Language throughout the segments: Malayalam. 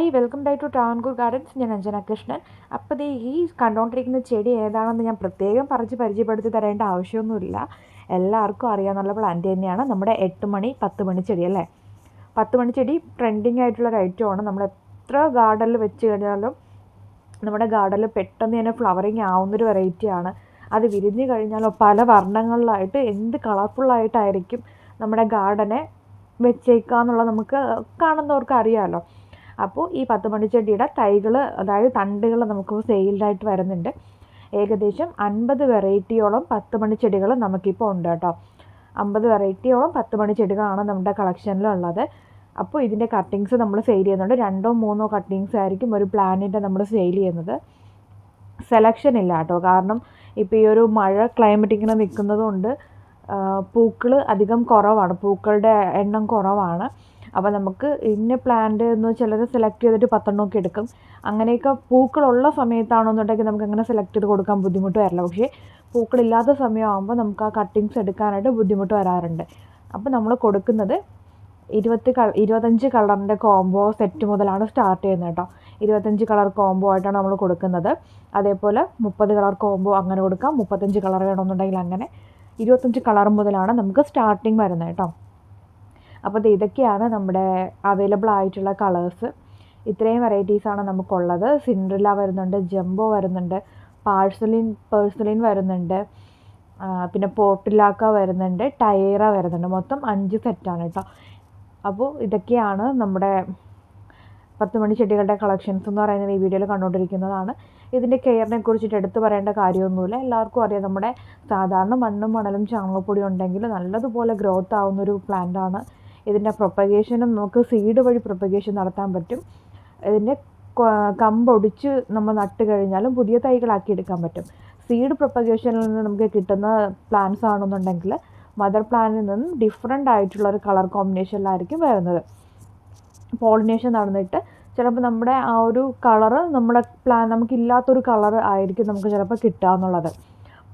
Hi welcome back to Travancore gardens ഞാൻ അഞ്ജന കൃഷ്ണൻ. അപ്പോൾ ദേ ഈ കണ്ടുകൊണ്ടിരിക്കുന്ന ചെടി ഏതാണെന്ന് ഞാൻ പ്രത്യേകം പറഞ്ഞ് പരിചയപ്പെടുത്തി തരേണ്ട ആവശ്യമൊന്നുമില്ല. എല്ലാവർക്കും അറിയാവുന്ന പ്ലാന്റ് തന്നെയാണ്. നമ്മുടെ എട്ട് മണി പത്ത് മണി ചെടി അല്ലേ? പത്ത് മണി ചെടി ട്രെൻഡിങ് ആയിട്ടുള്ള ഒരു ഐറ്റമാണ് നമ്മൾ എത്ര ഗാർഡനിൽ വെച്ച് കഴിഞ്ഞാലും നമ്മുടെ ഗാർഡനിൽ പെട്ടെന്ന് തന്നെ ഫ്ലവറിങ് ആവുന്നൊരു വെറൈറ്റിയാണ് അത് വിരിഞ്ഞ് കഴിഞ്ഞാലോ പല വർണങ്ങളിലായിട്ട് എന്ത് കളർഫുള്ളായിട്ടായിരിക്കും നമ്മുടെ ഗാർഡനെ വെച്ചേക്കുക എന്നുള്ളത് നമുക്ക് കാണുന്നവർക്ക് അറിയാമല്ലോ അപ്പോൾ ഈ പത്ത് മണിച്ചെടിയുടെ തൈകൾ അതായത് തണ്ടുകൾ നമുക്ക് സെയിൽഡായിട്ട് വരുന്നുണ്ട്. ഏകദേശം അൻപത് വെറൈറ്റിയോളം പത്ത് മണിച്ചെടികൾ നമുക്കിപ്പോൾ ഉണ്ട് കേട്ടോ. അമ്പത് വെറൈറ്റിയോളം പത്ത് മണിച്ചെടികളാണ് നമ്മുടെ കളക്ഷനിലുള്ളത്. അപ്പോൾ ഇതിന്റെ കട്ടിങ്സ് നമ്മൾ സെയിൽ ചെയ്യുന്നുണ്ട്. രണ്ടോ മൂന്നോ കട്ടിങ്സ് ആയിരിക്കും ഒരു പ്ലാനിന്റെ നമ്മൾ സെയിൽ ചെയ്യുന്നത്. സെലക്ഷൻ ഇല്ല കേട്ടോ. കാരണം ഇപ്പോൾ ഈ ഒരു മഴ ക്ലൈമറ്റ് ഇങ്ങനെ നിൽക്കുന്നത് കൊണ്ട് പൂക്കൾ അധികം കുറവാണ്. പൂക്കളുടെ എണ്ണം കുറവാണ്. അപ്പോൾ നമുക്ക് ഇന്ന പ്ലാന്റ് എന്ന് ചിലർ സെലക്ട് ചെയ്തിട്ട് പത്തെണ്ണമൊക്കെ എടുക്കും. അങ്ങനെയൊക്കെ പൂക്കളുള്ള സമയത്താണെന്നുണ്ടെങ്കിൽ നമുക്ക് അങ്ങനെ സെലക്ട് ചെയ്ത് കൊടുക്കാൻ ബുദ്ധിമുട്ട് വരില്ല. പക്ഷേ പൂക്കളില്ലാത്ത സമയമാകുമ്പോൾ നമുക്ക് ആ കട്ടിങ്സ് എടുക്കാനായിട്ട് ബുദ്ധിമുട്ട് വരാറുണ്ട്. അപ്പോൾ നമ്മൾ കൊടുക്കുന്നത് ഇരുപത്തി കള ഇരുപത്തഞ്ച് കളറിന്റെ കോംബോ സെറ്റ് മുതലാണ് സ്റ്റാർട്ട് ചെയ്യുന്നത് കേട്ടോ. ഇരുപത്തഞ്ച് കളർ കോംബോ ആയിട്ടാണ് നമ്മൾ കൊടുക്കുന്നത്. അതേപോലെ മുപ്പത് കളർ കോംബോ അങ്ങനെ കൊടുക്കാം. മുപ്പത്തഞ്ച് കളർ വേണമെന്നുണ്ടെങ്കിൽ അങ്ങനെ ഇരുപത്തഞ്ച് കളർ മുതലാണ് നമുക്ക് സ്റ്റാർട്ടിങ് വരുന്നത് കേട്ടോ. അപ്പോൾ ഇതൊക്കെയാണ് നമ്മുടെ അവൈലബിൾ ആയിട്ടുള്ള കളേഴ്സ് ഇത്രയും വെറൈറ്റീസാണ് നമുക്കുള്ളത്. സിൻഡ്രില്ല വരുന്നുണ്ട് ജംബോ വരുന്നുണ്ട് പാഴ്സലിൻ പേഴ്സലിൻ വരുന്നുണ്ട് പിന്നെ പോർട്ടിലാക്ക വരുന്നുണ്ട് ടയറ വരുന്നുണ്ട്. മൊത്തം അഞ്ച് സെറ്റാണ് കേട്ടോ അപ്പോൾ ഇതൊക്കെയാണ് നമ്മുടെ പത്ത് മണി ചെടികളുടെ കളക്ഷൻസ് എന്ന് പറയുന്നത് ഈ വീഡിയോയിൽ കണ്ടുകൊണ്ടിരിക്കുന്നതാണ്. ഇതിന്റെ കെയറിനെ കുറിച്ചിട്ട് എടുത്തു പറയേണ്ട കാര്യമൊന്നുമില്ല. എല്ലാവർക്കും അറിയാം നമ്മുടെ സാധാരണ മണ്ണും മണലും ചാണകപ്പൊടി ഉണ്ടെങ്കിൽ നല്ലതുപോലെ ഗ്രോത്ത് ആവുന്നൊരു പ്ലാന്റാണ് ഇതിന്റെ പ്രൊപ്പഗേഷനും നമുക്ക് സീഡ് വഴി പ്രൊപ്പഗേഷൻ നടത്താൻ പറ്റും. ഇതിന്റെ കമ്പൊടിച്ച് നമ്മൾ നട്ട് കഴിഞ്ഞാലും പുതിയ തൈകളാക്കി എടുക്കാൻ പറ്റും. സീഡ് പ്രൊപ്പഗേഷനിൽ നിന്ന് നമുക്ക് കിട്ടുന്ന പ്ലാന്റ്സ് ആണെന്നുണ്ടെങ്കിൽ മദർ പ്ലാന്റിൽ നിന്നും ഡിഫറെന്റ് ആയിട്ടുള്ള ഒരു കളർ കോമ്പിനേഷനിലായിരിക്കും വരുന്നത്. പോളിനേഷൻ നടന്നിട്ട് ചിലപ്പോൾ നമ്മുടെ ആ ഒരു കളറ് നമ്മുടെ പ്ലാൻ നമുക്കില്ലാത്തൊരു കളർ ആയിരിക്കും നമുക്ക് ചിലപ്പോൾ കിട്ടുക എന്നുള്ളത്.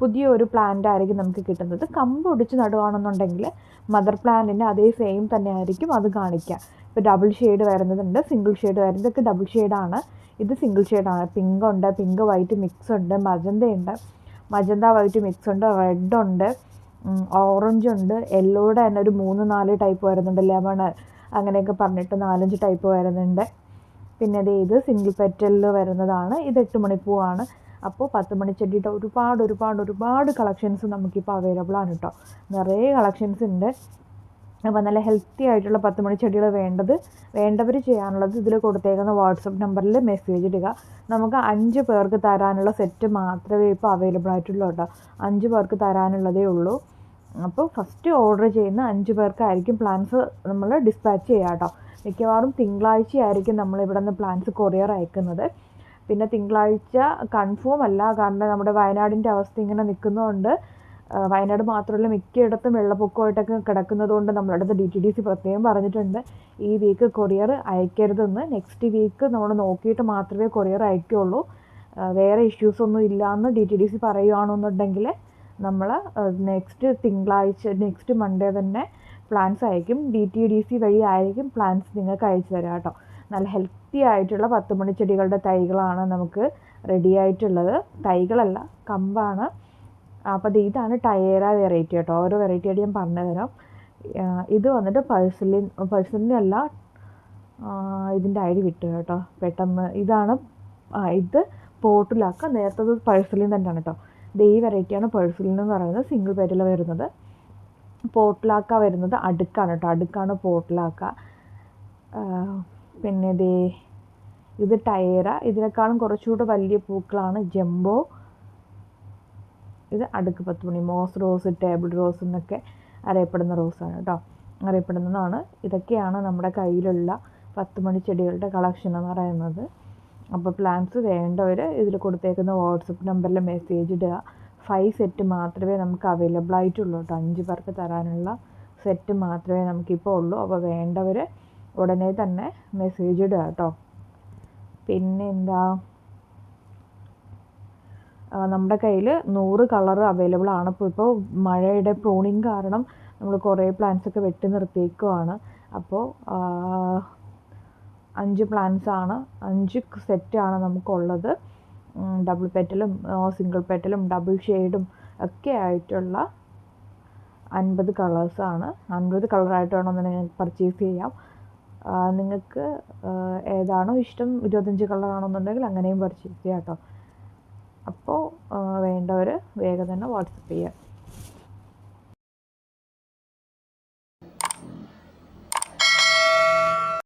പുതിയ ഒരു പ്ലാന്റ് ആയിരിക്കും നമുക്ക് കിട്ടുന്നത്. കമ്പ് ഒടിച്ച് നടുകയാണെന്നുണ്ടെങ്കിൽ മദർ പ്ലാന്റിന്റെ അതേ സെയിം തന്നെ ആയിരിക്കും അത് കാണിക്കുക. ഇപ്പോൾ ഡബിൾ ഷെയ്ഡ് വരുന്നതുണ്ട് സിംഗിൾ ഷെയ്ഡ് വരുന്നതൊക്കെ ഡബിൾ ഷെയ്ഡാണ് ഇത് സിംഗിൾ ഷെയ്ഡാണ് പിങ്ക് ഉണ്ട് പിങ്ക് വൈറ്റ് മിക്സ് ഉണ്ട് മജന്ത ഉണ്ട്. മജന്ത വൈറ്റ് മിക്സ് ഉണ്ട് റെഡ് ഉണ്ട് ഓറഞ്ച് ഉണ്ട്. യെല്ലോയുടെ തന്നെ ഒരു മൂന്ന് നാല് ടൈപ്പ് വരുന്നുണ്ട്. ലെമൺ അങ്ങനെയൊക്കെ പറഞ്ഞിട്ട് നാലഞ്ച് ടൈപ്പ് വരുന്നുണ്ട്. പിന്നെ ഇത് സിംഗിൾ പെറ്റലിൽ വരുന്നതാണ്. ഇത് എട്ട് മണിപ്പൂവാണ്. അപ്പോൾ പത്ത് മണിച്ചെടിയുടെ ഒരുപാട് ഒരുപാട് ഒരുപാട് കളക്ഷൻസ് നമുക്കിപ്പോൾ അവൈലബിൾ ആണ് കേട്ടോ നിറയെ കളക്ഷൻസ് ഉണ്ട് അപ്പോൾ നല്ല ഹെൽത്തി ആയിട്ടുള്ള പത്ത് മണി ചെടികൾ വേണ്ടത് വേണ്ടവർ ചെയ്യാനുള്ളത് ഇതിൽ കൊടുത്തേക്കുന്ന വാട്സപ്പ് നമ്പറിൽ മെസ്സേജ് ഇടുക. നമുക്ക് അഞ്ച് പേർക്ക് തരാനുള്ള സെറ്റ് മാത്രമേ ഇപ്പോൾ അവൈലബിൾ ആയിട്ടുള്ളൂ കേട്ടോ അഞ്ച് പേർക്ക് തരാനുള്ളതേ ഉള്ളൂ. അപ്പോൾ ഫസ്റ്റ് ഓർഡർ ചെയ്യുന്ന അഞ്ച് പേർക്കായിരിക്കും പ്ലാൻസ് നമ്മൾ ഡിസ്പാച്ച് ചെയ്യുക കേട്ടോ മിക്കവാറും തിങ്കളാഴ്ചയായിരിക്കും നമ്മൾ ഇവിടെ നിന്ന് പ്ലാൻസ് കൊറിയർ അയക്കുന്നത്. പിന്നെ തിങ്കളാഴ്ച കൺഫേം അല്ല കാരണം നമ്മുടെ വയനാടിന്റെ അവസ്ഥ ഇങ്ങനെ നിൽക്കുന്നതുകൊണ്ട് വയനാട് മാത്രമല്ല മിക്കയിടത്തും വെള്ളപ്പൊക്കമായിട്ടൊക്കെ കിടക്കുന്നതുകൊണ്ട് നമ്മളടുത്ത് ഡി ടി ഡി സി പ്രത്യേകം പറഞ്ഞിട്ടുണ്ട്. ഈ വീക്ക് കൊറിയർ അയക്കരുതെന്ന്. നെക്സ്റ്റ് വീക്ക് നമ്മൾ നോക്കിയിട്ട് മാത്രമേ കൊറിയർ അയക്കുകയുള്ളൂ വേറെ ഇഷ്യൂസ് ഒന്നും ഇല്ലയെന്ന് ഡി ടി ഡി സി പറയുകയാണെന്നുണ്ടെങ്കിൽ നമ്മൾ നെക്സ്റ്റ് തിങ്കളാഴ്ച നെക്സ്റ്റ് മൺഡേ തന്നെ പ്ലാൻസ് അയക്കും. ഡി ടി ഡി സി വഴി ആയിരിക്കും പ്ലാൻസ് നിങ്ങൾക്ക് അയച്ചു തരാം കേട്ടോ. നല്ല ഹെൽത്തി ആയിട്ടുള്ള പത്ത് മണിച്ചെടികളുടെ തൈകളാണ് നമുക്ക് റെഡി ആയിട്ടുള്ളത്. തൈകളല്ല കമ്പാണ്. അപ്പോൾ ഇതാണ് ടയറ വെറൈറ്റി കേട്ടോ. ഓരോ വെറൈറ്റി ആയിട്ട് ഞാൻ പറഞ്ഞു തരാം ഇത് വന്നിട്ട് പഴ്സലിൻ പഴ്സലിനല്ല ഇതിന്റെ ഐ ഡി വിട്ടു കേട്ടോ. പെട്ടെന്ന് ഇതാണ് ഇത് പോട്ടിലാക്കുക നേരത്തത് പഴ്സലിൻ തന്നെയാണ് കേട്ടോ. ഇത് ഈ വെറൈറ്റിയാണ് പഴ്സലിൻ എന്ന് പറയുന്നത്. സിംഗിൾ പേരിൽ വരുന്നത്. പോട്ടിലാക്ക വരുന്നത് അടുക്കാണ് കേട്ടോ. അടുക്കാണ് പോട്ടിലാക്ക പിന്നെ ദേ ഇത് ടയറ. ഇതിനേക്കാളും കുറച്ചുകൂടെ വലിയ പൂക്കളാണ് ജംബോ. ഇത് അടുക്ക് പത്ത് മണി. മോസ് റോസ് ടേബിൾ റോസ് എന്നൊക്കെ അറിയപ്പെടുന്ന റോസാണ് കേട്ടോ അറിയപ്പെടുന്നതാണ്. ഇതൊക്കെയാണ് നമ്മുടെ കയ്യിലുള്ള പത്ത് മണി ചെടികളുടെ കളക്ഷൻ എന്ന് പറയുന്നത്. അപ്പോൾ പ്ലാൻസ് വേണ്ടവർ ഇതിൽ കൊടുത്തേക്കുന്ന വാട്സപ്പ് നമ്പറിൽ മെസ്സേജ് ഇടുക. ഫൈവ് സെറ്റ് മാത്രമേ നമുക്ക് അവൈലബിൾ ആയിട്ടുള്ളൂ കേട്ടോ അഞ്ച് പേർക്ക് തരാനുള്ള സെറ്റ് മാത്രമേ നമുക്കിപ്പോൾ ഉള്ളൂ. അപ്പോൾ വേണ്ടവർ ഉടനെ തന്നെ മെസ്സേജ് ഇടുക കേട്ടോ. പിന്നെ എന്താ നമ്മുടെ കയ്യിൽ നൂറ് കളർ അവൈലബിൾ ആണ്. ഇപ്പോൾ ഇപ്പോൾ മഴയുടെ പ്രൂണിങ് കാരണം നമ്മൾ കുറേ പ്ലാന്റ്സ് ഒക്കെ വെട്ടി നിർത്തിയേക്കുവാണ്. അപ്പോൾ അഞ്ച് പ്ലാന്റ്സ് ആണ്. അഞ്ച് സെറ്റാണ് നമുക്കുള്ളത്. ഡബിൾ പെറ്റലും സിംഗിൾ പെറ്റലും ഡബിൾ ഷെയ്ഡും ഒക്കെ ആയിട്ടുള്ള അൻപത് കളേഴ്സാണ് അൻപത് കളറായിട്ട് വേണമെന്നുണ്ടെങ്കിൽ പർച്ചേസ് ചെയ്യാം. നിങ്ങൾക്ക് ഏതാണോ ഇഷ്ടം ഇരുപത്തഞ്ച് കളറാണെന്നുണ്ടെങ്കിൽ അങ്ങനെയും പർച്ചേസ് ചെയ്യാം കേട്ടോ. അപ്പോൾ വേണ്ടവർ വേഗം തന്നെ വാട്സപ്പ് ചെയ്യുക.